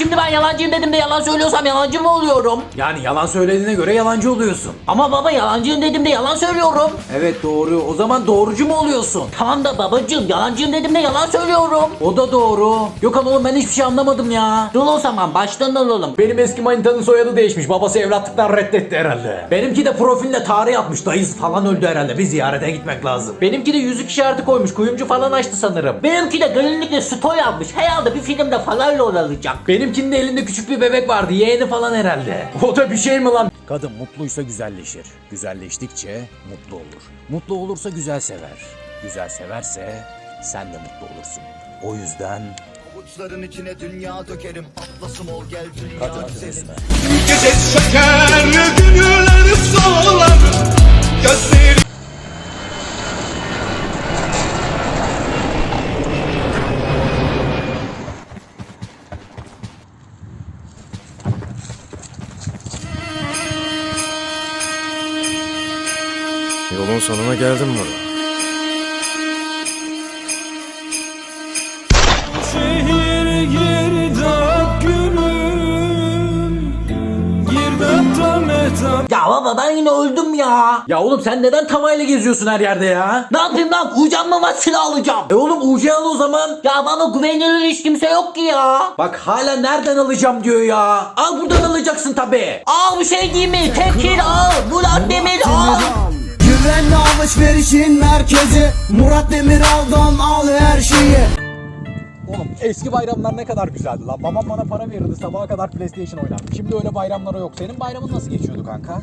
şimdi ben yalancıyım dedim de yalan söylüyorsam yalancı mı oluyorum? Yani yalan söylediğine göre yalancı oluyorsun. Ama baba yalancıyım dedim de yalan söylüyorum. Evet doğru. O zaman doğrucu mu oluyorsun? Tamam da babacığım yalancıyım dedim de yalan söylüyorum. O da doğru. Gökhan oğlum ben hiçbir şey anlamadım ya. Dur o zaman baştan alalım. Benim eski manitanın soyadı değişmiş. Babası evlatlıktan reddetti herhalde. Benimki de profille tarih atmış. Dayısı falan öldü herhalde. Bir ziyarete gitmek lazım. Benimki de yüzük işareti koymuş. Kuyumcu falan açtı sanırım. Benimki de gelinlikle story almış. Herhalde bir filmde falan rol alacak. Benimkinin de elinde küçük bir bebek vardı. Yeğeni falan herhalde. O da bir şey mi lan? Kadın mutluysa güzelleşir. Güzelleştikçe mutlu olur. Mutlu olursa güzel sever. Güzel severse sen de mutlu olursun. O yüzden Avuçların içine dünya dökerim Atlasım ol gel dünya senin üzme. Gece şeker günleri solar Gözleri Yolun sonuna geldim Murat. Şehir girdap gülüm Girdap da metap Ya baba ben yine öldüm ya. Ya oğlum sen neden tavayla geziyorsun her yerde ya? Ne yapayım lan? Ucam mı var silah alacağım. E oğlum UC al o zaman. Ya baba güvenilir hiç kimse yok ki ya. Bak hala nereden alacağım diyor ya. Al buradan alacaksın tabi. Al bir şey değil mi? Tekir al. Murat Demir al. Güvenli alışverişin merkezi Murat Demiral'dan al her şeyi Oğlum eski bayramlar ne kadar güzeldi lan. Babam bana para verirdi sabaha kadar PlayStation oynardım. Şimdi öyle bayramlara yok. Senin bayramın nasıl geçiyordu kanka?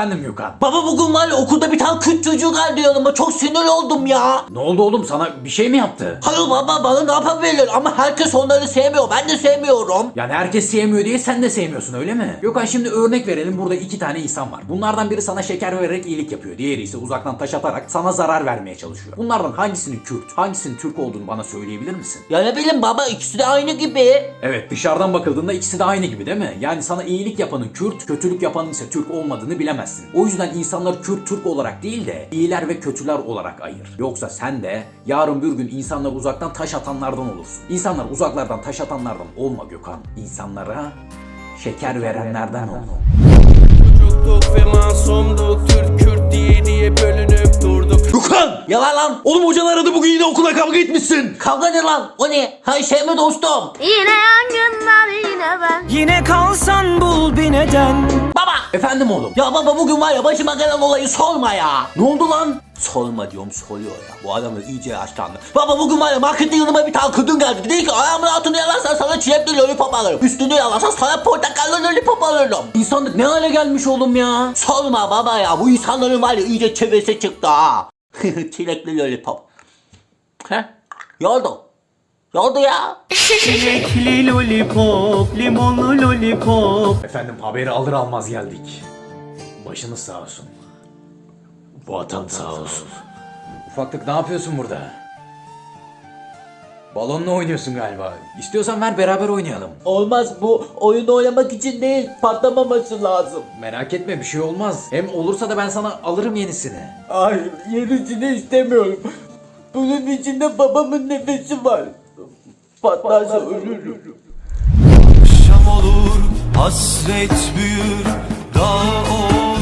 Efendim Gökhan. Baba bugün var ya okulda bir tane küt çocuğu geldi yanıma. Çok sinir oldum ya. Ne oldu oğlum sana bir şey mi yaptı? Hayır baba bana ne yapabilir ama herkes onları sevmiyor. Ben de sevmiyorum. Yani herkes sevmiyor diye sen de sevmiyorsun öyle mi? Gökhan şimdi örnek verelim burada iki tane insan var. Bunlardan biri sana şeker vererek iyilik yapıyor. Diğeri ise uzaktan taş atarak sana zarar vermeye çalışıyor. Bunlardan hangisinin Kürt, hangisinin Türk olduğunu bana söyleyebilir misin? Ya ne bileyim baba ikisi de aynı gibi. Evet dışarıdan bakıldığında ikisi de aynı gibi değil mi? Yani sana iyilik yapanın Kürt, kötülük yapanın ise Türk olmadığını bilemezsin. O yüzden insanlar Kürt Türk olarak değil de iyiler ve kötüler olarak ayır. Yoksa sen de yarın bir gün insanlar uzaktan taş atanlardan olursun. İnsanlar uzaklardan taş atanlardan olma Gökhan. İnsanlara şeker verenlerden ol. Çocuktuk ve masumduk Türk Kürt diye diye bölünüp durduk Gökhan! Yalan lan. Oğlum hocan aradı bugün yine okula kavga etmişsin. Kavga ne lan? O ne? Hay şey mi dostum? Yine yangınlar yine ben Yine kalsan bul bir neden. Efendim oğlum. Ya baba bugün var ya başıma gelen olayı sorma ya. Ne oldu lan? Sorma diyorum soruyor ya. Bu adamı iyice yaşlandı. Baba bugün var ya markette yanıma bir tane kadın geldi. Dedi ki ayağımın altını yalarsan sana çilekli lollipop alırım. Üstünü yalarsan sana portakallı lollipop alırım. İnsanlık ne hale gelmiş oğlum ya? Sorma baba ya bu insanların var ya iyice çevesi çıktı ha. çilekli lollipop. He? Yoldu. Yoldu ya. Çilekli lollipop, limonlu lollipop Efendim haberi alır almaz geldik. Başınız sağ olsun. Vatan sağ olsun. Ufaklık ne yapıyorsun burada? Balonla oynuyorsun galiba. İstiyorsan ver beraber oynayalım. Olmaz bu oyun oynamak için değil patlamaması lazım. Merak etme bir şey olmaz. Hem olursa da ben sana alırım yenisini. Hayır yenisini istemiyorum. Bunun içinde babamın nefesi var. Patlarsa ölürüm. Şam olur hasret büyür dağ olur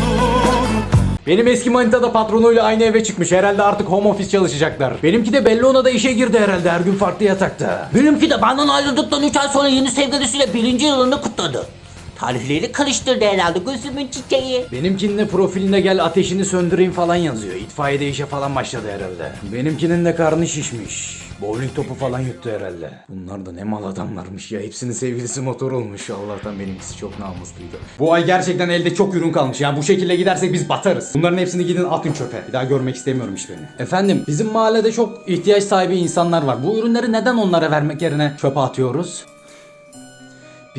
Benim eski manita da patronuyla aynı eve çıkmış. Herhalde artık home office çalışacaklar. Benimki de Bellona da işe girdi herhalde. Her gün farklı yatakta. Benimki de benden ayrıldıktan 3 ay sonra yeni sevgilisiyle birinci yılını kutladı. Tarihleri karıştırdı herhalde gözümün çiçeği. Benimkinin de profilinde gel ateşini söndüreyim falan yazıyor. İtfaiyede işe falan başladı herhalde. Benimkinin de karnı şişmiş. Bowling topu falan yuttu herhalde. Bunlar da ne mal adamlarmış ya. Hepsinin sevgilisi motor olmuş. Allah'tan benimkisi çok namusluydu. Bu ay gerçekten elde çok ürün kalmış. Yani bu şekilde gidersek biz batarız. Bunların hepsini gidin atın çöpe. Bir daha görmek istemiyorum hiç beni. Efendim bizim mahallede çok ihtiyaç sahibi insanlar var. Bu ürünleri neden onlara vermek yerine çöpe atıyoruz?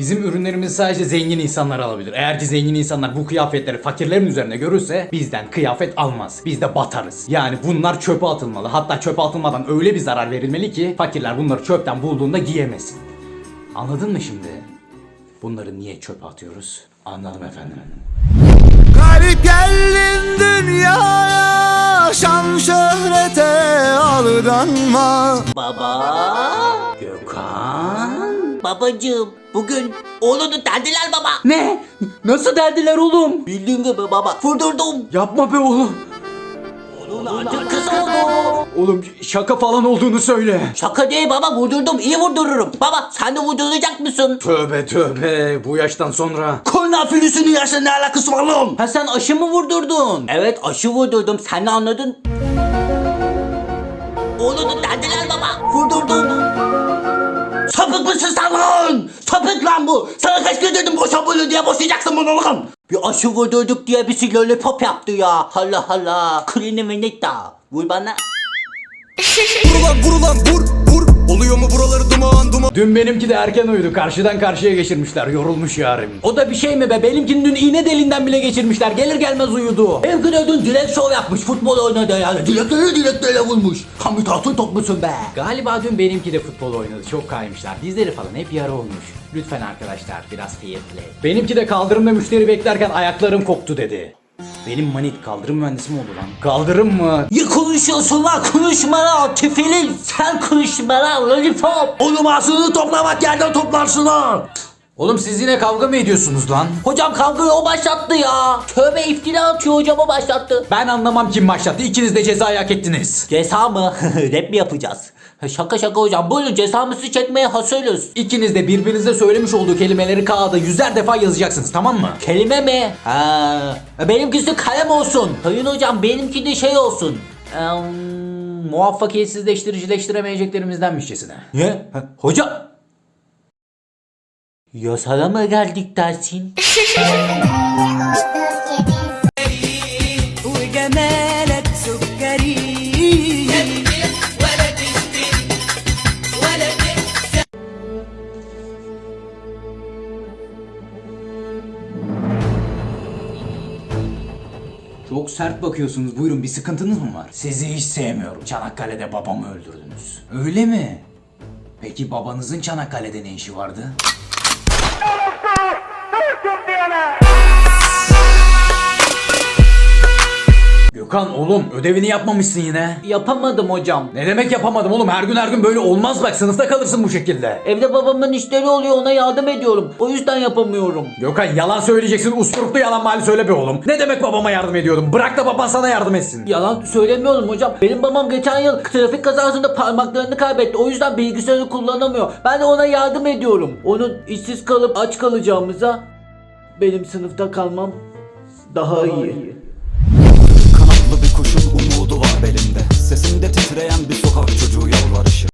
Bizim ürünlerimizi sadece zengin insanlar alabilir. Eğer ki zengin insanlar bu kıyafetleri fakirlerin üzerine görürse bizden kıyafet almaz. Biz de batarız. Yani bunlar çöpe atılmalı. Hatta çöpe atılmadan öyle bir zarar verilmeli ki fakirler bunları çöpten bulduğunda giyemesin. Anladın mı şimdi? Bunları niye çöpe atıyoruz? Anladım efendim. Garip geldin dünyaya Şan şöhrete aldanma Baba. Babacığım bugün oğlunu derdiler baba. Ne? Nasıl derdiler oğlum? Bildiğin gibi baba vurdurdum. Yapma be oğlum. Oğlum artık kız oldu. Oğlum şaka falan olduğunu söyle. Şaka değil baba vurdurdum iyi vurdururum. Baba sen de vurduracak mısın? Tövbe tövbe bu yaştan sonra. Korna filüsünün yaşla ne alakası var lan? Ha sen aşı mı vurdurdun? Evet aşı vurdurdum sen ne anladın? Oğlunu derdiler baba vurdurdum. Sapık mısın sen lan? Sapık lan bu. Sana kaç kere dedim boşa bunu diye boşayacaksın bunu lan. Bir aşı vurdurduk diye bir lollipop yaptı ya. Allah Allah. Klini minita. Vur bana. Vurulan vur vur Oluyor mu buraları duman duman Dün benimki de erken uyudu. Karşıdan karşıya geçirmişler. Yorulmuş yarim. O da bir şey mi be? Benimkini dün iğne deliğinden bile geçirmişler. Gelir gelmez uyudu. Evgin Ödün direkt şov yapmış. Futbol oynadı yani. Direkleri direklere vurmuş. Kamikatın top musun be? Galiba dün benimki de futbol oynadı. Çok kaymışlar. Dizleri falan hep yara olmuş. Lütfen arkadaşlar biraz fair play. Benimki de kaldırımda müşteri beklerken ayaklarım koptu dedi. Benim manit kaldırım mühendisi mi oldu lan? Kaldırım mı? Ya konuşuyorsun lan konuşma lan tefilin. Sen konuşma lan lollipop. Oğlum ağzını toplamak yerden toplarsın lan. Oğlum siz yine kavga mı ediyorsunuz lan? Hocam kavgayı o başlattı ya. Tövbe iftira atıyor hocam o başlattı. Ben anlamam kim başlattı. İkiniz de cezayı hak ettiniz. Ceza mı? Rap mi yapacağız? Şaka şaka hocam. Buyurun cezamızı çekmeye hazırız. İkiniz de birbirinize söylemiş olduğu kelimeleri kağıda yüzer defa yazacaksınız tamam mı? Kelime mi? Ha, benimkisi kalem olsun. Sayın hocam benimki de şey olsun. Eee, muvaffakiyetsizleştiricileştiremeyeceklerimizdenmişçesine. Ne? Hocam. Yasala mı geldik dersin? Sert bakıyorsunuz. Buyurun bir sıkıntınız mı var? Sizi hiç sevmiyorum. Çanakkale'de babamı öldürdünüz. Öyle mi? Peki babanızın Çanakkale'de ne işi vardı? Gökhan oğlum ödevini yapmamışsın yine. Yapamadım hocam. Ne demek yapamadım oğlum her gün her gün böyle olmaz bak sınıfta kalırsın bu şekilde. Evde babamın işleri oluyor ona yardım ediyorum. O yüzden yapamıyorum. Gökhan yalan söyleyeceksin usturuplu yalan mali söyle be oğlum. Ne demek babama yardım ediyordum bırak da baban sana yardım etsin. Yalan söylemiyorum hocam. Benim babam geçen yıl trafik kazasında parmaklarını kaybetti. O yüzden bilgisayarı kullanamıyor. Ben de ona yardım ediyorum. Onun işsiz kalıp aç kalacağımıza benim sınıfta kalmam daha iyi. Mersin'de titreyen bir sokak çocuğu yalvarışı